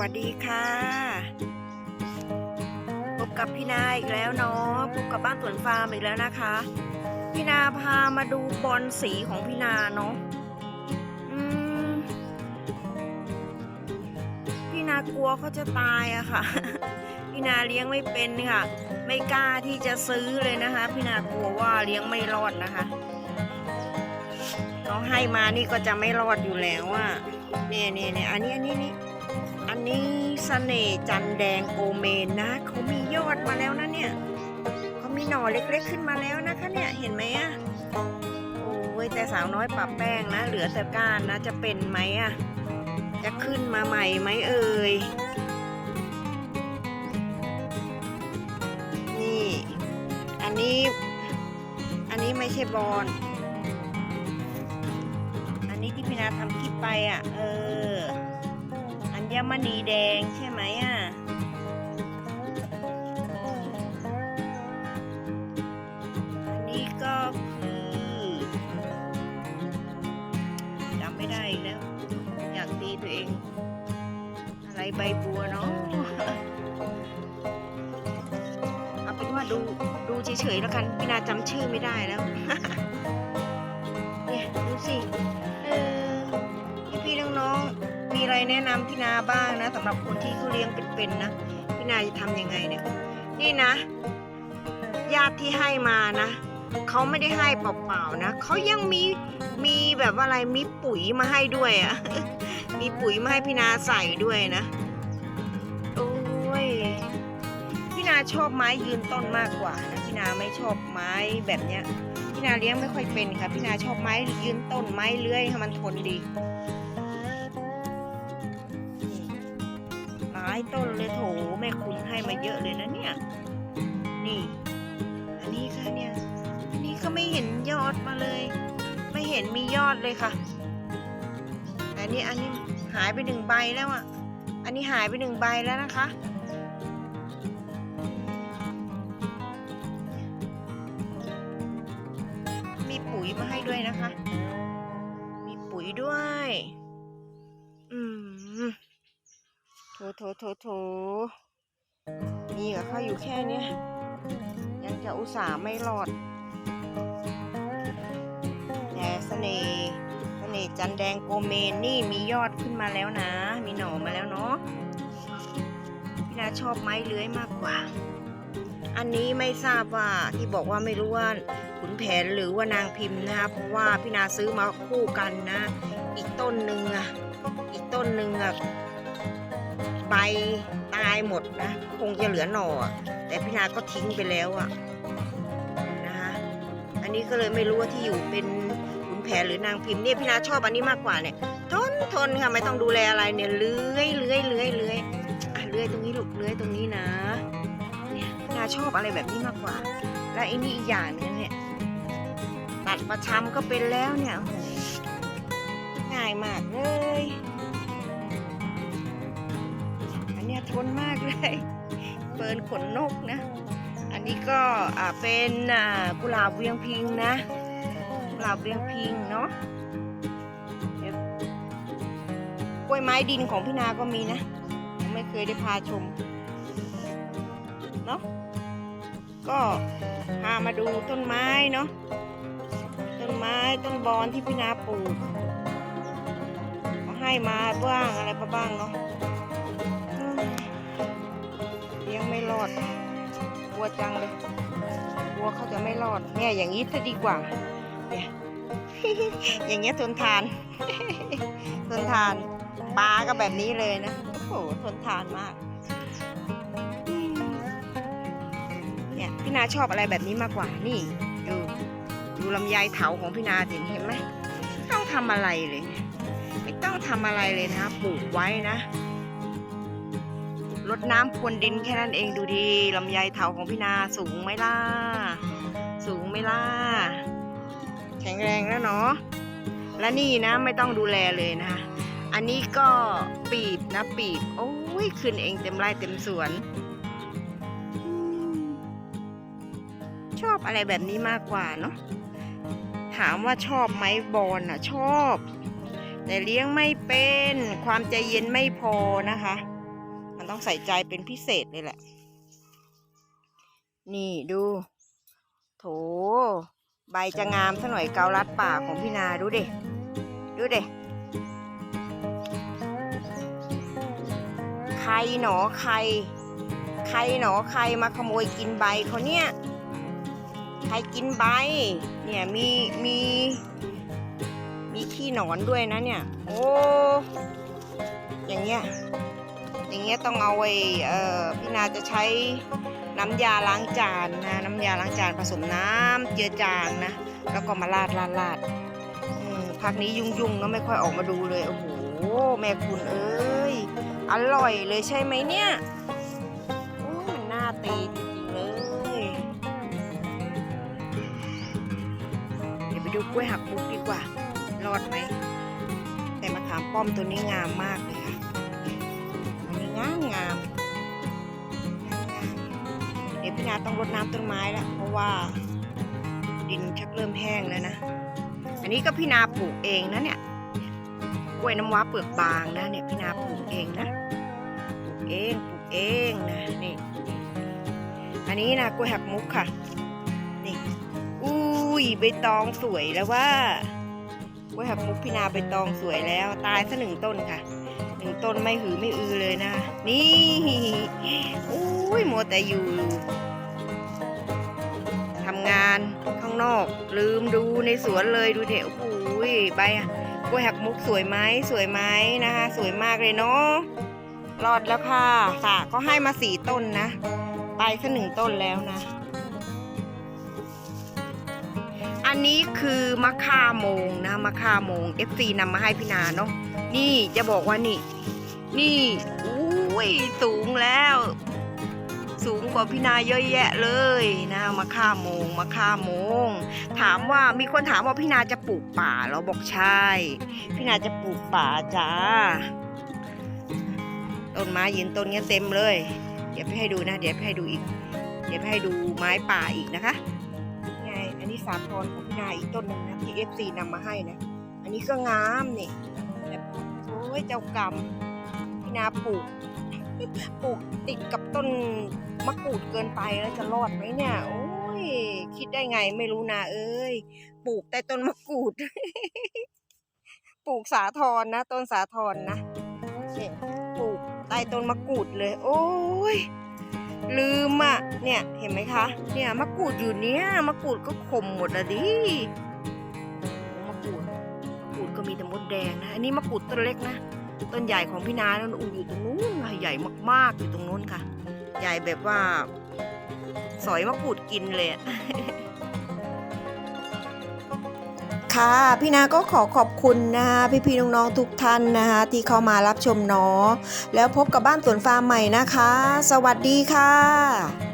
วัสดีค่ะ พบกับพี่นาอีกแล้วเนาะพบกับบ้านสวนฟาร์มอีกแล้วนะคะ พี่นาพามาดูบอลสีของพี่นาเนาะพี่นากลัวเขาจะตายอะค่ะ พี่นาเลี้ยงไม่เป็นค่ะ ไม่กล้าที่จะซื้อเลยนะคะ พี่นากลัวว่าเลี้ยงไม่รอดนะคะเขาให้มานี่ก็จะไม่รอดอยู่แล้วอะเนี่ยเนี่ยเนี่ยอันนี้อันนี้นี่ อันนี้เสน่ห์จันแดงโกเมนนะเขามียอดมาแล้วนะเนี่ยเขามีหน่อเล็กๆขึ้นมาแล้วนะคะเนี่ยเห็นไหมอะโอ้ยแต่สาวน้อยปรับแป้งนะ เหลือแต่ก้านนะจะเป็นไหมอะจะขึ้นมาใหม่ไหมเอ่ยนี่ อันนี้ อันนี้ไม่ใช่บอลอันนี้ที่พี่นาทำคลิปไปอะ เออ ญมณีแดงใช่ไหมอะอันนี้ก็คือจำไม่ได้แล้ว อยากตีตัวเอง อะไรใบบัวเนาะเอาเป็นว่าดูดูเฉยๆแล้วกันพี่นาจำชื่อไม่ได้แล้ว เนี่ยดูสิ มีอะไรแนะนำพี่นาบ้างนะสำหรับคนที่เขาเลี้ยงเป็นๆนะพี่นาจะทำยังไงเนี่ยนี่นะ ญาติที่ให้มานะเขาไม่ได้ให้เปล่าๆนะเขายังมีมีแบบว่าอะไรมีปุ๋ยมาให้ด้วยอะ่ะมีปุ๋ยมาให้พี่นาใส่ด้วยนะโอ้ยพี่นาชอบไม้ยืนต้นมากกว่านะพี่นาไม่ชอบไม้แบบเนี้ยพี่นาเลี้ยงไม่ค่อยเป็นค่ะพี่นาชอบไม้ยืนต้นไม้เลื้อยให้มันทนดี ต้นเลยโถแม่คุณให้มาเยอะเลยนะเนี่ย นี่ อันนี้ค่ะเนี่ยนนี้ก็ไม่เห็นยอดมาเลย ไม่เห็นมียอดเลยค่ะแต่นี่อันนี้หายไปหนึ่งใบแล้วอะ อันนี้หายไปหนึ่งใบแล้วนะคะ มีปุ๋ยมาให้ด้วยนะคะ มีปุ๋ยด้วย โถโถโถโถมีกับเขาอยู่แค่เนี้ย ยังจะอุตส่าห์ไม่รอด แต่เสน่ห์เสน่ห์จันแดงโกเมนนี่มียอดขึ้นมาแล้วนะ มีหน่อมาแล้วเนาะพี่นาชอบไม้เลื้อยมากกว่า อันนี้ไม่ทราบว่าที่บอกว่าไม่รู้ว่าขุนแผนหรือว่านางพิมพ์นะคะเพราะว่าพี่นาซื้อมาคู่กันนะ อีกต้นหนึ่งอะอีกต้นหนึ่งอะ ใบตายหมดนะ คงจะเหลือหน่อ แต่พี่นาก็ทิ้งไปแล้วอะนะคะอันนี้ก็เลยไม่รู้ว่าที่อยู่เป็นขุนแผนหรือนางพิมพ์เนี่ยพี่นาชอบอันนี้มากกว่าเนี่ย ทนทนค่ะไม่ต้องดูแลอะไรเนี่ยเลื้อยเลื้อยเลื้อยเลื้อยอะเลื้อยตรงนี้ลูกเลื้อยตรงนี้นะเนี่ยพี่นาชอบอะไรแบบนี้มากกว่า และไอ้นี่อีกอย่างนึงเนี่ยตัดประชำก็เป็นแล้วเนี่ยโอ้โหง่ายมากเลย ทนมากเลยเปินขนนกนะ อันนี้ก็เป็นกุหลาบเวียงพิงนะกุหลาบเวียงพิงเนาะกล้วยไม้ดินของพี่นาก็มีนะยังไม่เคยได้พาชมเนาะก็พามาดูต้นไม้เนาะต้นไม้ต้นบอนที่พี่นาปลูกให้มาบ้างอะไรบ้างเนาะ รอด กลัวจังเลย กลัวเขาจะไม่รอด เนี่ยอย่างนี้จะดีกว่า เนี่ย อย่างเงี้ยทนทาน ทนทาน ปลาก็แบบนี้เลยนะ โอ้โห ทนทานมาก เนี่ยพี่นาชอบอะไรแบบนี้มากกว่า นี่ดูดูลำไยเถาของพี่นาสิเห็นไหมไม่ต้องทำอะไรเลย ไม่ต้องทำอะไรเลยนะ ปลูกไว้นะ รดน้ำพรวนดินแค่นั้นเองดูดีลำไยเถาของพี่นาสูงไหมล่ะ สูงไหมล่ะ แข็งแรงแล้วเนาะและนี่นะไม่ต้องดูแลเลยนะ อันนี้ก็ปีบนะปีบ โอ้ยขึ้นเองเต็มไร่เต็มสวน ชอบอะไรแบบนี้มากกว่าเนาะถามว่าชอบไหมบอลน่ะ ชอบ แต่เลี้ยงไม่เป็น ความใจเย็นไม่พอนะคะ ต้องใส่ใจเป็นพิเศษเลยแหละ นี่ดู โถ ใบจะงามซะหน่อยเกาลัดป่าของพี่นาดูดิ ดูดิ ใครหนอใคร ใครหนอใครมาขโมยกินใบเขาเนี่ย ใครกินใบ เนี่ยมีมีมีขี้หนอนด้วยนะเนี่ย โอ้ อย่างเงี้ย อย่างเงี้ยต้องเอาไว้พี่นาจะใช้น้ำยาล้างจานนะน้ำยาล้างจานผสมน้ำเจือจางนะ แล้วก็มาราดราดราดพักนี้ยุ่งยุ่งๆเนอะไม่ค่อยออกมาดูเลยโอ้โหแม่คุณเอ้ยอร่อยเลยใช่ไหมเนี่ยโอ้มันน่าตีจริงๆเลยเดี๋ยวไปดูกล้วยหักมุกดีกว่า รอดไหมแต่มะขามป้อมตัวนี้งามมากเลย งามงามเดี๋ยวพี่นาต้องรดน้ำต้นไม้แล้วเพราะว่าดินชักเริ่มแห้งแล้วนะ อันนี้ก็พี่นาปลูกเองนะเนี่ยกล้วยน้ำว้าเปลือกบางนะเนี่ยพี่นาปลูกเองนะปลูกเองปลูกเองนะนี่อันนี้นะกล้วยหักมุกค่ะนี่อุ้ยใบตองสวยแล้วว่ากล้วยหักมุกพี่นาใบตองสวยแล้ว ตายซะหนึ่งต้นค่ะ หนึ่งต้นไม่หือไม่อือเลยนะนี่อุ้ยมัวแต่อยู่ทำงานข้างนอก ลืมดูในสวนเลยดูเถอะโอ้ยใบกล้วยหักมุกสวยไหมสวยไหมนะคะ สวยมากเลยเนาะรอดแล้วค่ะค่ะก็ให้มาสี่ต้นนะ ไปซะหนึ่งต้นแล้วนะ อันนี้คือมะค่าโมงนะมะค่าโมง FC นำมาให้พี่นาเนาะนี่จะบอกว่านี่ นี่อุ้ยสูงแล้ว สูงกว่าพี่นาเยอะแยะเลยนะมะค่าโมงมะค่าโมง ถามว่ามีคนถามว่าพี่นาจะปลูกป่าเราบอกใช่ พี่นาจะปลูกป่าจ้าต้นไม้ยืนต้นเงี้ยเต็มเลย เดี๋ยวให้ดูนะ เดี๋ยวให้ดูอีก เดี๋ยวให้ดูไม้ป่าอีกนะคะ สาพรของพี่นาอีกต้นหนึ่งนะที่ FC นำมาให้นะ อันนี้ก็งามนี่แบบโอ้ยเจ้ากรรมพี่นาปลูกปลูกติดกับต้นมะกรูดเกินไปแล้วจะรอดไหมเนี่ย โอ้ย คิดได้ไงไม่รู้นาเอ้ยปลูกแต่ต้นมะกรูด ปลูกสาทรนะ ต้นสาทรนะเนี่ยปลูกใต้ต้นมะกรูดเลย โอ้ย ลืมอะ เนี่ยเห็นไหมคะ เนี่ยมะกรูดอยู่เนี้ยมะกรูดก็ขมหมดอะดิมะกรูดมะกรูดก็มีแต่มดแดงนะ อันนี้มะกรูดต้นเล็กนะ ต้นใหญ่ของพี่นานั่นอูอยู่ตรงนู้นค่ะใหญ่มากๆอยู่ตรงนู้นค่ะ ใหญ่แบบว่า สอยมะกรูดกินเลย ค่ะพี่นาก็ขอขอบคุณนะคะพี่ๆน้องๆทุกท่านนะคะที่เข้ามารับชมเนาะแล้วพบกับบ้านสวนฟาร์มใหม่นะคะ สวัสดีค่ะ